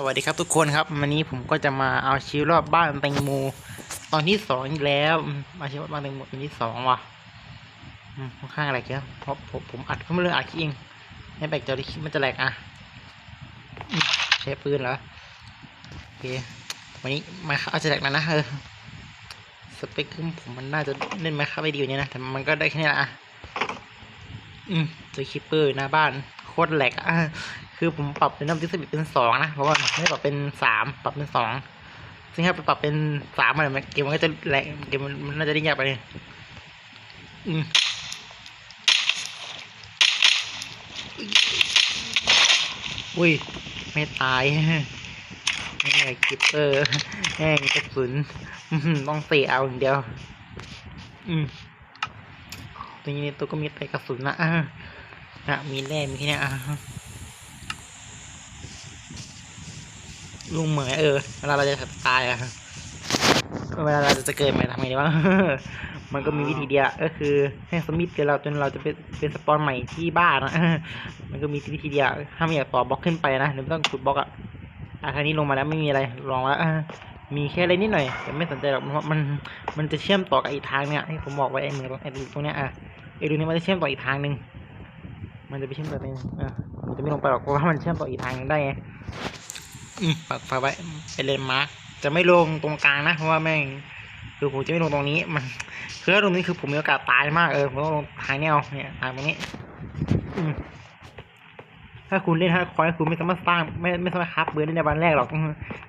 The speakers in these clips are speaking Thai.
สวัสดีครับทุกคนครับวันนี้ผมก็จะมาเอาชีวิตรอบบ้านแตงโมตอนที่สองอีกแล้วอืมาชีวิตรอบบ้านแตงโมตอนที่สองว่ะค่อนข้างอะไรเงี้ยเพราะผมผมอัดขึ้นมาเลยอัดชิปเองไม่แบกจอที่คลิปมันจะแหลกอะใช้ปืนเหรอโอเควันนี้มาครับอาจะแหลกนะนะเออสเปคคือผมมันน่าจะเล่นไหมครับไม่ดีกว่านี้นะแต่มันก็ได้แค่นี้แหละอะอืมจอคิปเปอร์หน้าบ้านโคตรแหลกอะ คือผมปรับเป็นน้ำที่สบิเป็นสองนะเพราะว่าไม่ปรับเป็นสามปรับเป็นสองซึ่งถ้าไปปรับเป็นสามมันเกมมันก็จะแหลกเกมมันมันน่าจะดิ้งยากไปเลยอืมอุ้ย ไม่ตายนี่ไงคิปเปอร์แห้งกระสุนต้องเสียเอาอย่างเดียว อืมตัวนี้ตัวก็มีแต่กระสุนนะอะนะมีแร่มีแค่เนี้ยอะ ลุงเหมยเออเวลาเราจะตายอะเวลาเราจะเกิดใหม่ทำไงดีวะมันก็มีวิธีเดียวก็คือให้สมิธเกิดเราจนเราจะเป็นเป็นสปอนใหม่ที่บ้านนะมันก็มีวิธีเดียวถ้าไม่อยากต่อบล็อกขึ้นไปนะหรือไม่ต้องขุดบล็อกอะอะครานี้ลงมาแล้วไม่มีอะไรลองแล้วมีแค่อะไรนิดหน่อยแต่ไม่สนใจหรอกเพราะมันมันจะเชื่อมต่อกับอีกทางเนี่ยที่ผมบอกไว้ไอ้เมือไอ้ตรงเนี้ยอะไอ้ตรงนี้มันจะเชื่อมต่ออีกทางหนึ่งมันจะไปเชื่อมต่อไปอะมันจะไม่ลงไปหรอกเพราะว่ามันเชื่อมต่ออีกทางได้ไง อืมฝากฝาไว้เป็นเลนมาร์กจะไม่ลงตรงกลางนะเพราะว่าแม่งคือผมจะไม่ลงตรงนี้มันคือถ้าตรงนี้คือผมมีโอกาสตายมากเออผมต้องลงทางแนวเนี่ยทางตรงนี้อืมถ้าคุณเล่นฮาร์คอร์คุณไม่สามารถสร้างไม่ไม่สามารถคราฟปืนได้ในวันแรกหรอก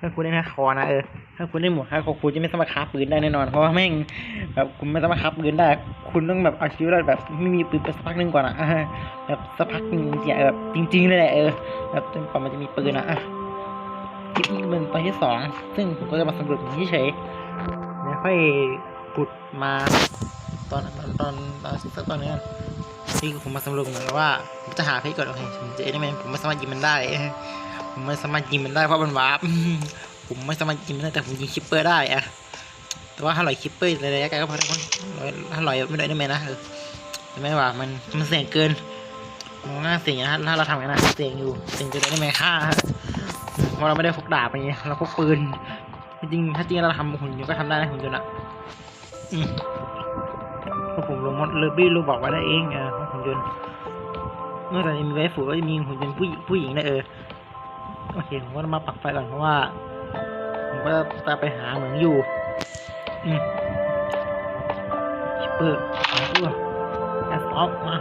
ถ้าคุณเล่นฮาร์คอร์นะเออถ้าคุณเล่นหมวดฮาร์คอร์คุณจะไม่สามารถคราฟปืนได้แน่นอนเพราะว่าแม่งแบบคุณไม่สามารถคราฟปืนได้ คุณต้องแบบเอาชีวิตรอดแบบไม่มีปืนไปสักพักหนึ่งก่อนอะอะแบบสักพักหนึ่งจริงๆแบบจริงๆเลยแหละเออแบบจนกว่ามันจะมีปืนอะอะ คลิปนี้เป็นตอนที่สองซึ่งผมก็จะมาสำรวจอย่างนี้เฉยแล้วค่อยขุดมาตอนตอนตอนตอนตอนนี้นี่ผมมาสำรวจเหมือนว่าผมจะหาเพชรก่อนโอเคผมจะเอ็นแมนผมไม่สามารถยิงมันได้ ผมไม่สามารถยิงมันได้เพราะมันวาร์ปผมไม่สามารถยิงมันได้แต่ผมยิงคิปเปอร์ได้อะแต่ว่าถ้าลอยคิปเปอร์ในระยะไกลก็พอได้มั้งถ้าลอยไม่ได้ได้ไหมนะเออไม่ว่ามันมันเสี่ยงเกินมองหน้าเสี่ยงนะถ้าเราทำอย่างนั้นนะเสี่ยงอยู่เสี่ยงจะได้ไหมค่า ราะเราไม่ได้พกดาบอะไรเงี้ยเราพกปืน จริงถ้าจริงเราทำหุ่นยนต์ก็ทำได้นะหุ่นยนต์อะเพราะผมลงมดเลบี้รูบอกไว้ได้เองเออหุ่นยนต์นอกจากจะมีไวฟูก็จะมีหุ่นยนต์ผู้ผู้หญิงนะเออโอเคผมก็มาปักไฟก่อนเพราะว่า ผมก็จะไปหาเหมืองอยู่ อืมชิปเปอร์มาด้วยแอสซอฟมา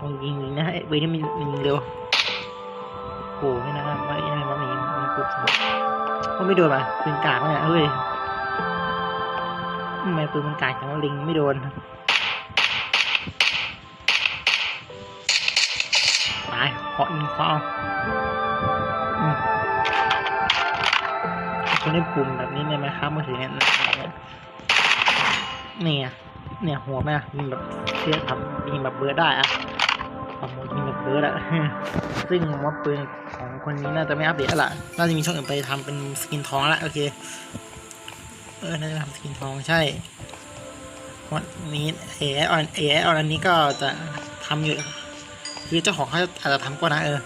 ต้องยิงนะไอ้เวทนี่มันมันยิงเร็ว โอ้ไม่นะไม่ไม่ไม่มีมันกดสมก็ไม่โดนป่ะปืนกากเนี่ยเฮ้ยทำไมปืนมันกากจังว่าลิงไม่โดนตายเคาะยิงเคาะเอาอืมคนเล่นปุ่มแบบนี้ในไหมครับมือถือเนี่ยเนี่ยเนี่ยหัวแม่มันแบบเชื่อทำยิงแบบเบิร์ดได้อะทำยิงแบบเบิร์ดอะซึ่งผมว่าปืน คนนี้น่าจะไม่อัปเดตละน่าจะมีช่องอื่นไปทำเป็นสกินทองละโอเค เออ น่าจะทำสกินทองใช่วันนี้เอไอออนเอไอออนอันนี้ก็จะทำอยู่ คือเจ้าของเขาอาจจะทำก็นะเออ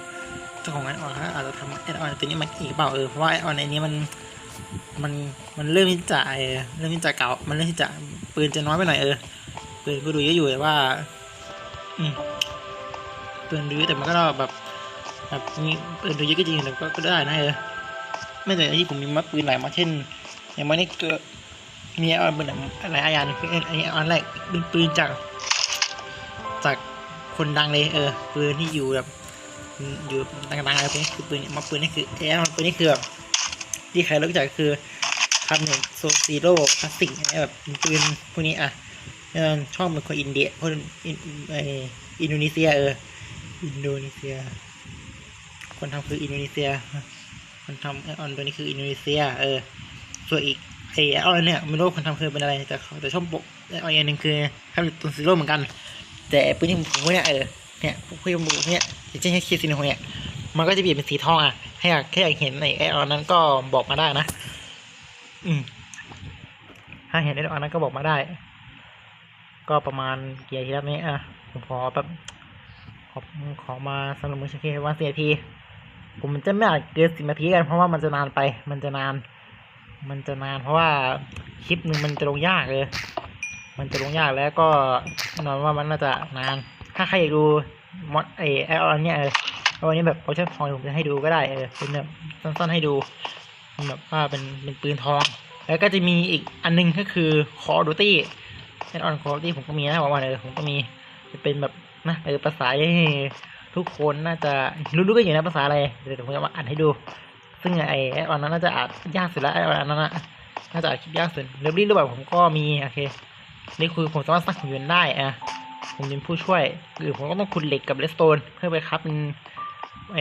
เจ้าของไอออนเขาอาจจะทำไอออนตัวนี้มาอีกเปล่าเออ เพราะว่าไอออนอันนี้มัน มัน มันเริ่มที่จะเออเริ่มที่จะเก่า มันเริ่มที่จะปืนจะน้อยไปหน่อยเออ ปืนก็ดูเยอะอยู่แต่ว่า อืมปืนดูเยอะแต่มันก็แบบ แบบมีปืนดูเยอะก็จริงแต่ก็ก็ได้นะเออไม่แต่ที่ผมมีมัดปืนหลายมาเช่น อย่างมันนี่กิดมีเอาปืนอะไรอายันคืออันนี้อันแรกเป็นปืนจากจากคนดังเลยเออปืนที่อยู่แบบอยู่ดังๆอะไรพวกนี้คือปืนมาปืนนี่คือแอร์ปืนนี่คือแบบที่ใครรู้จักคือคำหนึ่งโซซีโร่คลาสสิกแบบปืนพวกนี้อะเออชอบเป็นคนอินเดียคนอินเอออินโดนีเซียเอออินโดนีเซีย คนทำคืออินโดนีเซีย คนทำไอออนตัวนี้คืออินโดนีเซีย เออ ส่วนอีกไอไอออนเนี่ยไม่รู้คนทำคือเป็นอะไร แต่เขาแต่ช่องปกไอออนอันหนึ่งคือทำตัวซีโร่เหมือนกัน แต่ปืนที่ผมเนี่ยเออ เนี่ยพวกพี่ผมบอเนี่ยอย่างเช่นแค่คีซินโฮเนี่ย มันก็จะเปลี่ยนเป็นสีทองอะให้อยากแค่อยากเห็นไอไอออนนั้นก็บอกมาได้นะ อืมถ้าเห็นไอออนนั้นก็บอกมาได้ ก็ประมาณกี่นาทีแล้วนี้อะผมขอแบบขอขอมาสรับมือชักเควันเสียที ผมจะไม่อาจเกินสิบนาทีกันเพราะว่ามันจะนานไป มันจะนาน มันจะนาน เพราะว่าคลิปหนึ่งมันจะลงยากเลย มันจะลงยากแล้วก็แน่นอนว่ามันน่าจะนาน ถ้าใครอยากดูมอดไอไอออนเนี่ยเอออาวันนี้แบบโปรเจกต์ทองผมจะให้ดูก็ได้เออเป็นแบบสั้นๆให้ดูแบบว่าเป็นเป็นปืนทอง แล้วก็จะมีอีกอันนึงก็คือ Call of Duty แอดออน Call of Duty ผมก็มีนะประมาณเออผมก็มีจะเป็นแบบนะเออภาษา ทุกคนน่าจะรู้ๆกันอยู่นะภาษาอะไรเดี๋ยวผมจะมาอ่านให้ดู ซึ่งไอแอดออนนั้นน่าจะอ่านยากสุดแล้วไอออนอันนั้นน่ะน่าจะอ่านคลิปยากสุดเรบลี่รือเปล่าผมก็มีโอเคนี่คือผมสามารถสร้างหุ่นยนต์ได้อะผมเป็นผู้ช่วยหรือผมก็ต้องขุดเหล็กกับเลสโตน เพื่อไปครับเป็นไอ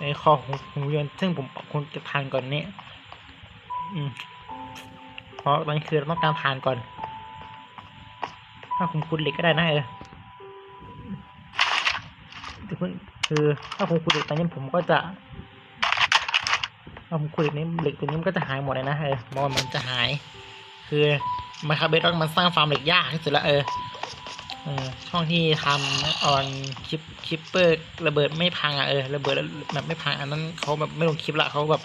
ไอคอของหุ่นยนต์ซึ่งผมคงจะทานก่อนนี้อืมเพราะตอนนี้คือเราต้องการทานก่อน ถ้าผมขุดเหล็กก็ได้นะเออ แต่เพิ่งคือถ้าผมขุดเหล็กตอนนี้ผมก็จะถ้าผมขุดเหล็กนี้เหล็กตัวนี้มันก็จะหายหมดเลยนะเออมอนมันจะหาย คือมาคาเบสมันสร้างฟาร์มเหล็กยากที่สุดล้วเออเออช่องที่ทำออนชิปชิปเปอร์ระเบิดไม่พังอะเออระเบิดแบบไม่พังอันนั้นเขาแบบไม่ลงคลิปละเขาแบบ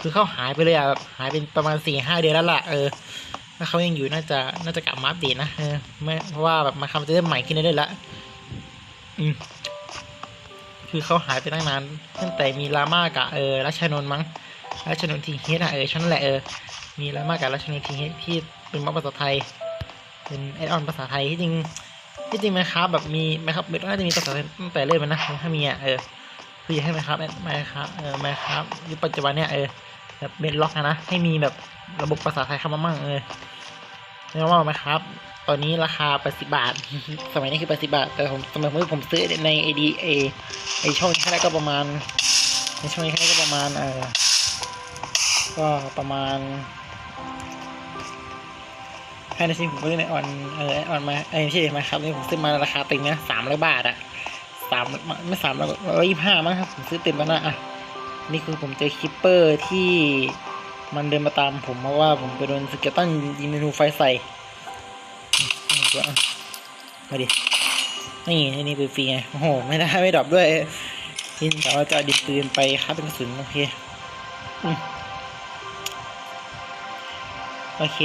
คือเขาหายไปเลยอะแบบหายเป็นประมาณสี่ห้าเดือนแล้วล่ะเออถ้าเขายังอยู่น่าจะน่าจะกลับมาอัปเดตนะเออไม่เพราะว่าแบบมาคำจะเริ่มใหม่ขึ้นเรื่อยๆละอืม คือเขาหายไปตั้งนานตั้งแต่มีลาม่ากับเออรัชนนมั้งรัชนนทีเฮดอะเออฉันแหละเออมีลาม่ากับรัชนนทีเฮดที่เป็นม็อบภาษาไทย เป็นแอดออนภาษาไทยที่จริงที่จริงไหมครับแบบมีไหมครับเบสน่าจะมีภาษาไทยตั้งแต่เริ่มมันนะถ้ามีอะเออคืออยากให้ไหมครับไหมครับเออไหมครับยุคปัจจุบันเนี่ยเออแบบเบสล็อกนะให้มีแบบระบบภาษาไทยเข้ามามั่งเออเรียกว่าไหมครับ ตอนนี้ราคา80บาท สมัยนี้คือ80บาท แต่ผมสมัยเมื่อผมซื้อใน AD เอไอช่องนี้แค่ก็ประมาณในช่องนี้แค่ก็ประมาณเออก็ประมาณภายในชิ้นผมก็เล่นในออนเออออนมาไอไม่ใช่ไหมครับนี่ผมซื้อมาราคาเต็มนะสามร้อยบาทอะสามไม่สามร้อยยี่ห้ามั้งครับผมซื้อเต็มแล้วนะอะนี่คือผมเจอคิปเปอร์ที่มันเดินมาตามผมเพราะว่าผมไปโดนสเกลตันยิงเมนูไฟใส่ อืมามาดิ นี่นี่นี่ปืนฟรีไง โอ้โห ไม่ได้ไม่ดรอปด้วยทินแต่ว่าจะดินปืนไปคับเป็นกระสุนโอเคอโอเค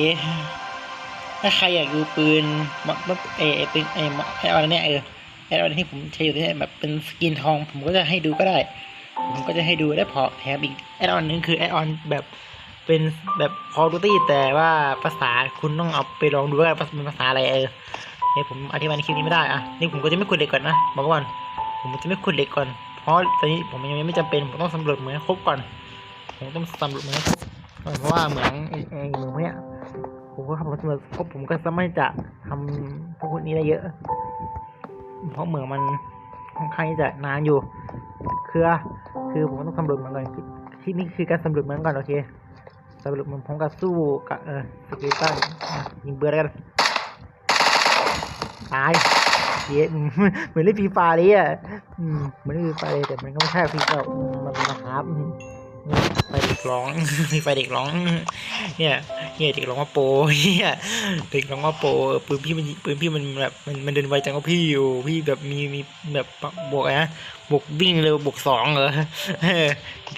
ถ้าใครอยากดูปืนมมเอเอปืนเอมไอออนเนี่ยเออไอออนที่ผมใช้อยู่ที่แบบเป็นสกินทอง ผมก็จะให้ดูก็ได้ ผมก็จะให้ดูได้พอแถมอีกแอดออนนึงคือแอดออนแบบ เป็นแบบคอร์ดูตี้แต่ว่าภาษาคุณต้องเอาไปลองดูว่าเป็นภาษาอะไรเออเฮ้ยผมอธิบายในคลิปนี้ไม่ได้อะนี่ผมก็จะไม่ขุดเหล็กก่อนนะบอกก่อนผมจะไม่ขุดเหล็กก่อน เพราะตอนนี้ผมยังไม่จำเป็นผมต้องสำรวจเหมืองครบก่อน ผมต้องสำรวจเหมืองครบก่อนเพราะว่าเหมืองไอ้เหมืองพวกเนี้ยผมก็ทำสำรวจครบผมก็สามารถจะทำพวกนี้ได้เยอะ เพราะเหมืองมันค่อนข้างจะนานอยู่ คือคือผมต้องสำรวจเหมืองก่อนที่ที่นี่คือการสำรวจเหมืองก่อนโอเค สรวจเหมืองผมกับสู้กับเออสกิลตันอะยิงเบื่อแล้วกันตายเย้อืมเหมือนเล่นฟรีไฟาเลยอะเหมือนเล่นฟรีไฟาเลยแต่มันก็ไม่ใช่ฟรีฟามันเป็นนะครับไฟเด็กร้องมีไฟเด็กร้อง เนี่ยเนี่ยเด็กร้องว่าโปเนี่ยเด็กร้องว่าโปปืนพี่มันปืนพี่มันแบบมันมันเดินไวจังว่าพี่อยู่พี่แบบมีมีแบบบวกอะไรนะ บวกวิ่งเร็วบวกสองเหรอ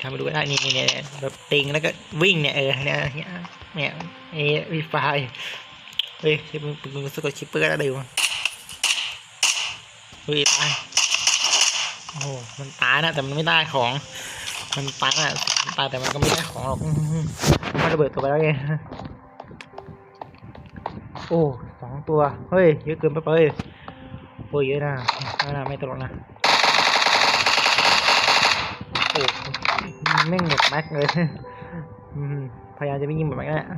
ทำมาดูก็ได้นี่เนี่ยแบบเต็งแล้วก็วิ่งเนี่ยเออเนี่ยเนี่ยเนี่ยเอวีไฟเฮ้ยชิปมึงมึงสะกดชิปเปอร์ได้เลยวะเฮ้ยตายโอ้โหมันตายนะแต่มันไม่ได้ของมันตายอะมันตายแต่มันก็ไม่ได้ของหรอกมันระเบิดตัวไปแล้วไงโอ้สองตัว เฮ้ยเยอะเกินไปไปโอ้ยเยอะนะไม่นะไม่ตลกนะ แม่งหมดแม็กเลยพยายามจะไม่ยิงหมดแม็กนั่นแหละ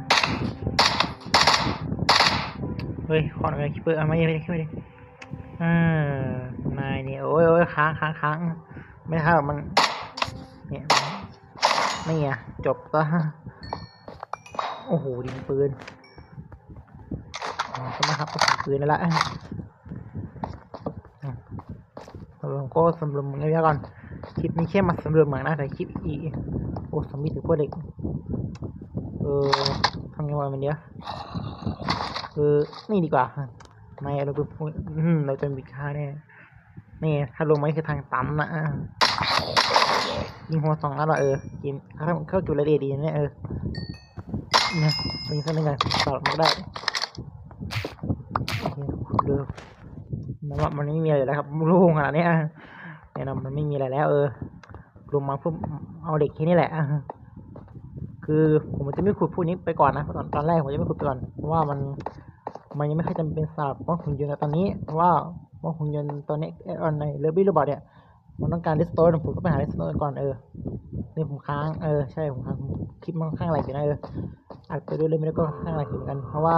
เฮ้ยขอหน่อยคิปเปอร์เอามาเยอะไปเลยอ่านายเนี่ยโอ้ยโอ้ยค้างค้างค้างไม่ครับมันเนี่ยนี่ไงจบซะโอ้โหดิงปืนก็มาครับกระสุนปืนนั่นแหละอืมผมก็สำรวจเหมืองระยะก่อน ลิปนี้แค่มาสำรวจเหมืองนะแต่คลิปอีโอ้สมมีถือพวกเด็ก เออทำยังไงมันเนี้ยเออนี่ดีกว่าไม่เราเป็นพวกอืมเราจะมีค่าแน่นี่ถ้าลงไม้คือทางตันนะยิงหัวสองนัดว่ะเออเกมเข้าเข้าจุดระเดีดีนะเนี่ยเออเนี่ยยิงสักหนึ่งกันตอดมันก็ได้โอเคดูมันว่ามันไม่มีอะไรแล้วครับโล่งขนาดเนี้ย แน่นอนมันไม่มีอะไรแล้วเออลงมาเพื่อเอาเด็กแค่นี้แหละคือผมจะไม่ขุดพวกนี้ไปก่อนนะตอนตอนแรกผมจะไม่ขุดไปก่อนเพราะว่ามันมันยังไม่ค่อยจำเป็นสำหรับว่าหุ่นยนต์ตอนนี้เพราะว่าว่าหุ่นยนต์ตอนนี้อออนในเลบี้โรบอทเนี่ยมันต้องการดิสโตนผมก็ไปหาดิสโตนก่อนเออนี่ผมค้างเออใช่ผมค้างคลิปมันค่อนข้างไหลอยู่นะเอออัดไปด้วยเลยไม่ได้ก็ค่อนข้างไหลอยู่เหมือนกัน เพราะว่า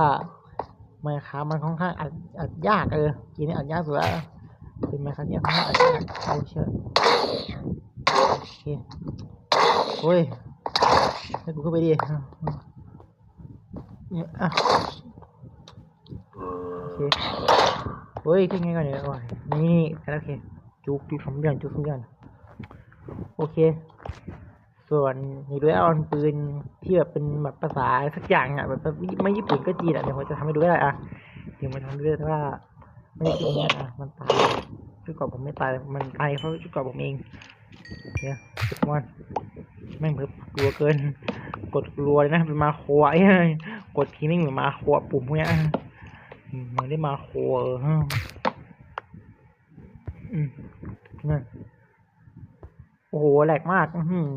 ไมค์ค้ามันค่อนข้างอัดอัดยากเออกีนี้อัดยากสุดแล้ว เป็นไมค์ค้าที่ค่อนข้างอัดยากโอ้เชื่อโอเคโอ้ยให้กูเข้าไปดิเนี่ยอะโอเคเฮ้ยที่ไงก่อนเนี่ยโอ้ยนี่นี่โอเคจุกจุกสมเดือนจุกสมเดือนโอเค ส่วนนี่ด้วยออนปืนที่แบบเป็นแบบภาษาสักอย่างอะแบบไม่ญี่ปุ่นก็จีนอะเดี๋ยวผมจะทำให้ดูได้อะเดี๋ยวมาทำด้วยแต่ว่า ไม่ได้จีนอะมันตายชุดเกราะผมไม่ตายมันตายเพราะชุดเกราะผมเองเนี่ยทุกวันแม่งเพิ่มกลัวเกิน กดรัวเลยนะเป็นมาโคไอ้เฮ้ยกดทีไม่เหมือนมาโคปุ่มพวกเนี้ยมันได้มาโคเออนี่โอ้โหแหลกมาก อือหือ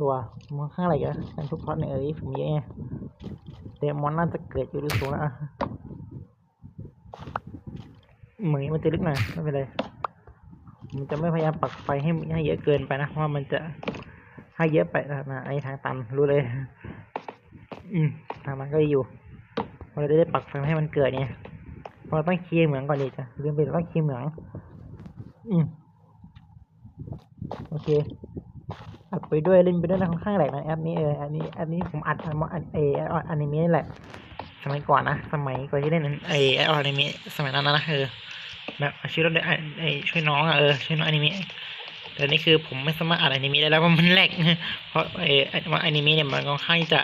รัวมันข้างอะไรกันการทุกพอดในเอ้ยผมเยอะไงเดมอนน่าจะเกิดอยู่ดูสูงแล้วอะ เหมือนมันจะลึกหน่อยไม่เป็นไรมันจะไม่พยายามปักไฟให้ให้เยอะเกินไปนะเพราะมันจะให้เยอะไปนะไอ้ทางตันรู้เลย อืมทางมันก็อยู่เราจะได้ปักไฟให้มันเกิดเนี่ยเพราะเราต้องเคลียร์เหมืองก่อนดิจ้ะลืมไปต้องเคลียร์เหมือง อืมโอเคอัดไปด้วยเล่นไปด้วยนะค่อนข้างแหลกนะแอปนี้เอออันนี้อันนี้ผมอัดอันอันเอออนิเมะนี่แหละสมัยก่อนนะสมัยก่อนที่เล่นไอไออนิเมะสมัยนั้นนะเออ แบบช่วยเราไอไอช่วยน้องอะเออช่วยน้องอนิเมะแต่นี่คือผมไม่สามารถอัดอนิเมะได้แล้วเพราะมันแหลกเพราะไอไออนิเมะเนี่ยมันค่อนข้างจะ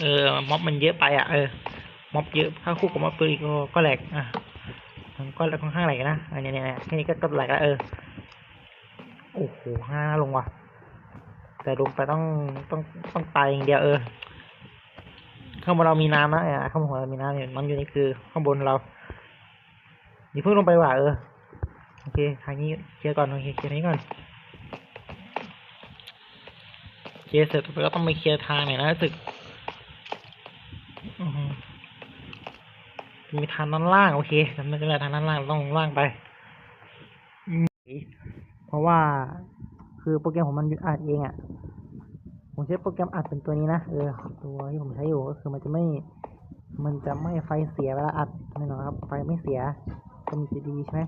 เออม็อบมันเยอะไปอะเออม็อบเยอะถ้าคู่กับม็อบปืนก็ก็แหลกอะมันก็ค่อนข้างแหลกนะอันนี้เนี่ยแค่นี้ก็ก็แหลกแล้วเออโอ้โหห้าลงว่ะ แต่ลงไปต้องต้องต้องตายอย่างเดียวเออข้างบนเรามีน้ำนะอะข้างบนเรามีน้ำเนี่ยน้ำอยู่นี่คือข้างบนเรา อย่าเพิ่งลงไปว่ะเออโอเคทางนี้เคลียร์ก่อนโอเคเคลียร์นี้ก่อนเคลียร์เสร็จแล้วก็ต้องไปเคลียร์ทางหน่อยนะรู้สึกมีทางด้านล่างโอเคจำได้จำได้ทางด้านล่างต้องล่างไปเพราะว่าคือโปรแกรมผมมันอัดเองอะ่ะผมใช้โปรแกรมอัดเป็นตัวนี้นะเออตัวที่ผมใช้อยู่ก็คือมันจะไม่ มันจะไม่ไฟเสียเวลาอัดแน่นอนครับไฟไม่เสีย ก็มีจีดีใช่ไหม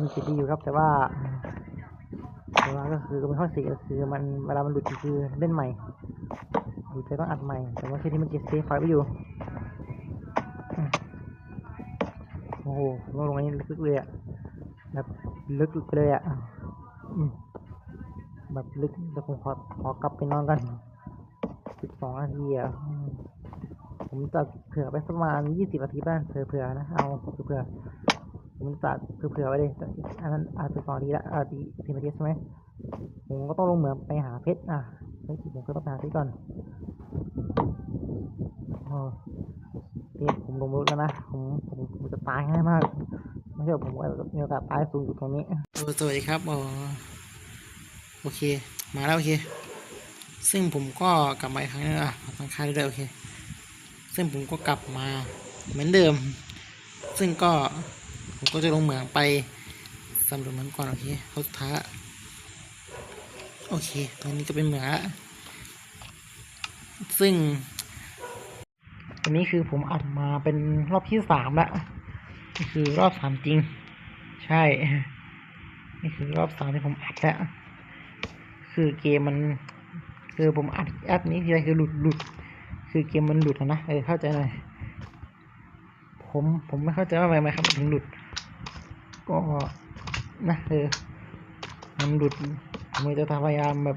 มีจีดีอยู่ครับ แต่ว่าแต่ว่าก็คือก็เป็นข้อเสียก็คือมันเวลามันหลุดคือเล่นใหม่หรือจะต้องอัดใหม่ แต่ว่าแค่นี้มันเก็บเซฟไฟล์ไว้อยู่โอ้โหลงลงนี้ลึกเลยอะแบบลึกเลยอะแบบลึกแต่ผมขอขอกลับไปนอนกันสิบสองนาทีอะ ผมจะเผื่อไปประมาณยี่สิบนาทีบ้างเผื่อๆนะ เอาเผื่อๆผมจะเผื่อๆไว้เลยอันนั้นอาจจะสองนาทีละอาทีสิบนาทีใช่ไหมผมก็ต้องลงเหมืองไปหาเพชรอะเพชรผมก็ต้องไปหาเพชรก่อนอนี่ผมลงรถแล้วนะ ผมผมผมจะตายง่ายมาก ไม่ใช่ผมว่ามีโอกาสตายสูงอยู่ตรงนี้สวัสดีครับอ๋อโอเค มาแล้วโอเค ซึ่งผมก็กลับมาอีกครั้งนึงอะทางค่ายด้วยโอเค ซึ่งผมก็กลับมาเหมือนเดิม ซึ่งก็ผมก็จะลงเหมืองไปสำรวจเหมืองก่อนโอเคเขาท้าโอเคตอนนี้ก็เป็นเหมืองละซึ่งอันนี้คือผมอัดมาเป็นรอบที่สามแล้วนี่คือรอบสามจริง ใช่ นี่คือรอบสามที่ผมอัดแล้วคือเกมมัน คือผมอัดแอปนี้ทีไรคือหลุดหลุด คือเกมมันหลุดนะเออเข้าใจหน่อยผมผมไม่เข้าใจว่าทำไมครับถึงหลุด ก็นะเออมันหลุดผมจะพยายามแบบ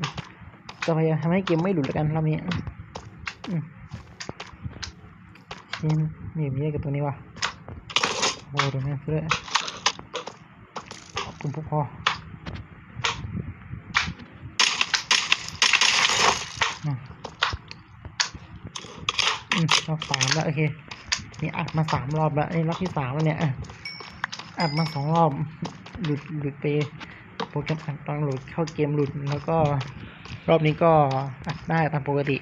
จะพยายามทำให้เกมไม่หลุดแล้วกันรอบนี้อืมนี่นี่มีอะไรกับตัวนี้วะโอ้โหตัวนี้เพื่อโอเคคุณพอพอมอืม รอบสามแล้วโอเค นี่อัดมาสามรอบแล้วนี่รอบที่สามแล้วเนี่ยอัดมาสองรอบหลุดหลุดไปโปรแกรมอัดตอนหลุดเข้าเกมหลุดแล้วก็รอบนี้ก็อัดได้ตามปกติ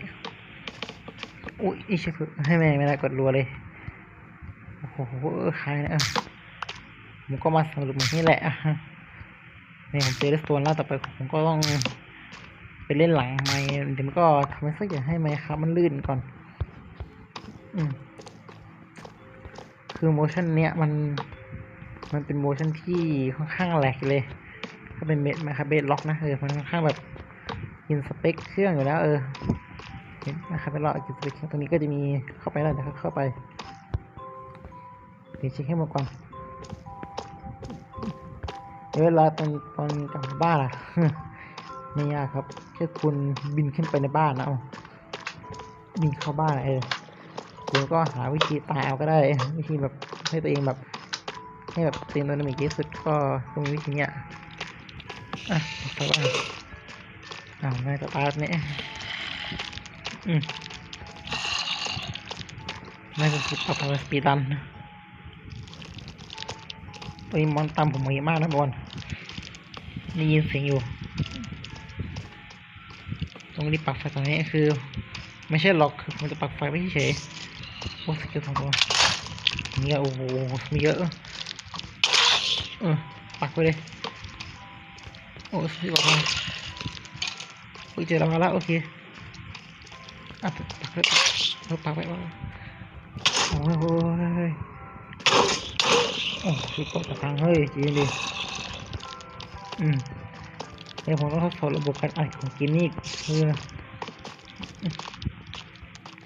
อุ้ยอีชิฟให้แม่ไม่ได้กดรัวเลยโอ้โหใครนะอะผมก็มาสรุปมันนี่แหละเนี่ยผมเจอเรสโตนแล้วต่อไปผมก็ต้องไปเล่นหลังไม้เดี๋ยวมันก็ทำให้สักอย่างให้ไม้ครับมันลื่นก่อน คือโมชั่นเนี้ยมัน มันเป็นโมชั่นที่ค่อนข้างแหลกเลย ถ้าเป็นเมดมาคาเบสล็อกนะเออมันค่อนข้างแบบกินสเปคเครื่องอยู่แล้วเออเห็นนะครับเป็นรอบกินสเปคเครื่องตรงนี้ก็จะมีเข้าไปแล้วเดี๋ยวเข้าไปเดี๋ยวเช็คให้หมดก่อนเวลาตอนตอนกลับบ้านอะไม่ยากครับแค่คุณบินขึ้นไปในบ้านนะเอาบินเข้าบ้านเออ คุณก็หาวิธีตายเอาก็ได้ วิธีแบบให้ตัวเองแบบ ให้แบบเต็มตัวนามิกที่สุดก็ตรงวิธีเนี้ยอะเข้าบ้านอ้าวน่าจะตาร์ทเนี่ยอืมน่าจะสุดเอาไปสปีดรันตัวนี้มอนตามผมมาเยอะมากนะบอลได้ยินเสียงอยู่ ตรงนี้ปักไฟตรงนี้คือ ไม่ใช่ล็อกคือมันจะปักไฟไม่เฉย ๆโอ้สกิลสองตัวนี่ก็โอ้โหมีเยอะเออปักไปเลยโอ้สกิลออกมาโอ้ยเจ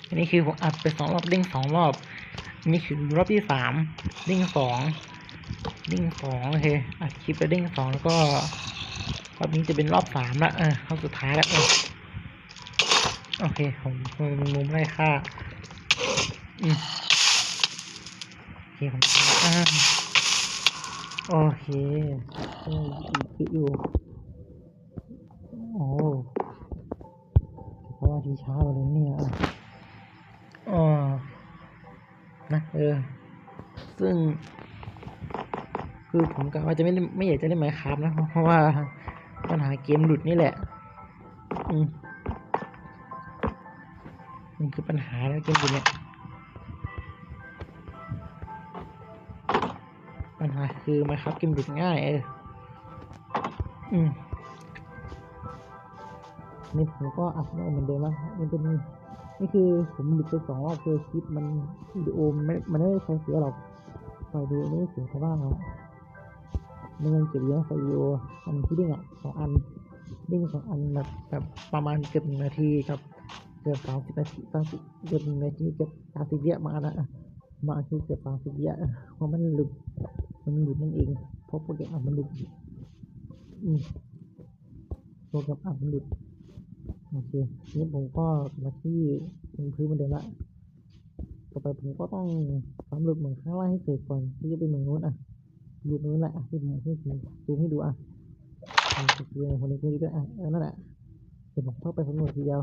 อันนี้คือผมอัดไปสองรอบเด้งสองรอบ นี่คือรอบที่สามเด้งสองเด้งสองโอเคอัดคลิปไปเด้งสองแล้วก็รอบนี้จะเป็นรอบสามละเออรอบสุดท้ายล้วเออโอเคผมผมมุมไล่ค่าอืมโอเคผมอ่าโอเคเอออยู่โอ้เพราะว่าทีช้าไปเลยเนี่ย นะเออ ซึ่ง คือผมกะว่าจะไม่ได้ไม่อยากจะเล่นไมค์ครับนะ เพราะว่าปัญหาเกมหลุดนี่แหละ อืมนี่คือปัญหาแล้วเกมหลุดเนี่ยปัญหาคือไมค์ครับเกมหลุดง่ายเอออืมนี่ผมก็อัดไม่เหมือนเดิมแล้วมันเป็น นี่คือผมหลุดไปสองรอบคือคลิปมันวิดีโอมไม่มันไม่ได้ใช้เสียหรอกไฟวิดีโอไม่ได้เสียเขาบ้างแล้วมันยังเก็บเยอะไฟวิดีโออันที่เด้งอะสองอันเด้งสองอันแบบแบบประมาณเกือบหนึ่งนาทีกับเกือบสามสิบนาทีสามสิบเกือบหนึ่งนาทีเกือบสามสิบวิมานะมาคือเกือบสามสิบวิเพราะมันหลุดมันหลุดนั่นเองเพราะโปรแกรมอัดมันหลุดอืมโปรแกรมอัดมันหลุด โอเคนี่ผมก็มาที่พื้นเหมือนเดิมละ ต่อไปผมก็ต้องสำรวจเหมืองข้างล่างให้เสร็จก่อนที่จะไปเหมืองนู้นอะดูนู้นแหละที่ผมให้ดูซูให้ดูอะคือคนนี้ก็ดีด้วยอะนั่นแหละเดี๋ยวผมเข้าไปสำรวจทีเดียว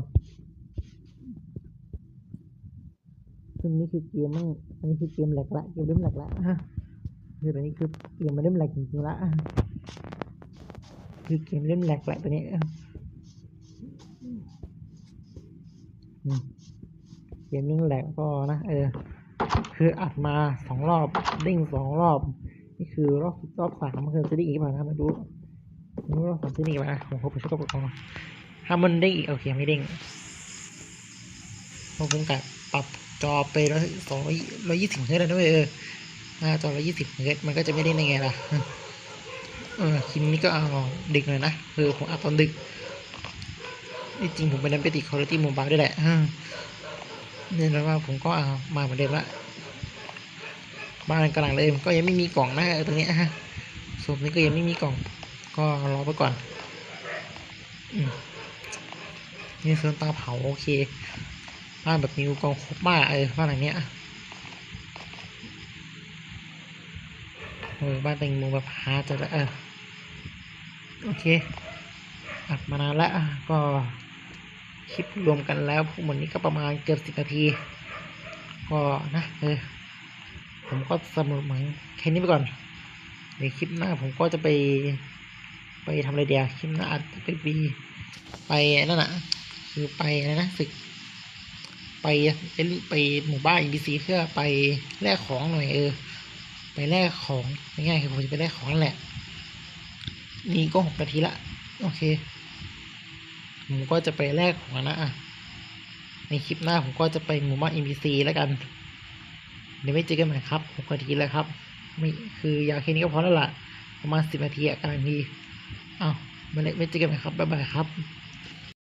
ซึ่งนี่คือเกมมั่งอันนี้คือเกมแหลกละ เกมเล่มแหลกละฮะคือตัวนี้คือเกมมันเล่มแหลกจริงๆละคือเกมเล่มแหลกละตัวนี้ เกมนิ่งแหลกก็นะเออ คืออัดมาสองรอบเด้งสองรอบ นี่คือรอบรอบสามคือจะได้อีกเปล่านะมาดูไม่รู้รอบสามจะได้อีกไหมผมขอไปช่วยกับกองถ้ามันเด้งอีกโอเคไม่เด้งผมคงกัดปรับจอไปร้อยสองร้อยยี่สิบเฮิร์ตซ์แล้วด้วยเออหน้าจอร้อยยี่สิบเฮิร์ตมันก็จะไม่เด้งได้ไงล่ะเออคลิปนี้ก็เอาดึกหน่อยนะคือผมอัดตอนดึกที่จริงผมไปนั้นไปติคอร์ตี้โมบายด้วยแหละ เนี่ยแล้วว่าผมก็เอามาเหมือนเดิมละบ้านกำลังเลยก็ยังไม่มีกล่องนะตรงนี้ฮะส่วนนี้ก็ยังไม่มีกล่อง ก็รอไปก่อนอนี่เซิร์ฟตาเผาโอเคบ้านแบบมีกล่องครบมากเออบ้านหลังเนี้ยเออบ้านแตงโมแบบฮาร์ดจะเออโอเคอัดมานานแล้วก็ คลิปรวมกันแล้วพวกมันนี้ก็ประมาณเกือบสิบนาที ก็นะเออผมก็สมุดหมังแค่นี้ไปก่อนเดี๋ยวคลิปหน้าผมก็จะไป ไปทำอะไรเดียวคลิปหน้าอาจจะไปปีไปนั่นนะคือไปอะไรนะศึก ไปเป็นไปหมู่บ้านอินบีซีเพื่อไปแลกของหน่อยเออ ไปแลกของง่ายๆคือผมจะไปแลกของนั่นแหละ นี่ก็หกนาทีละ โอเค ผมก็จะไปแลกของนะอะในคลิปหน้าผมก็จะไปหมู่บ้าน NPC แล้วกัน เดี๋ยวไม่เจอกันใหม่ครับหกนาทีแล้วครับไม่คือยาแค่นี้ก็พอแล้วล่ะ ประมาณสิบนาทีอะกำลังดีเอาไม่ได้ไม่เจอกันใหม่ครับบ๊ายบายครับ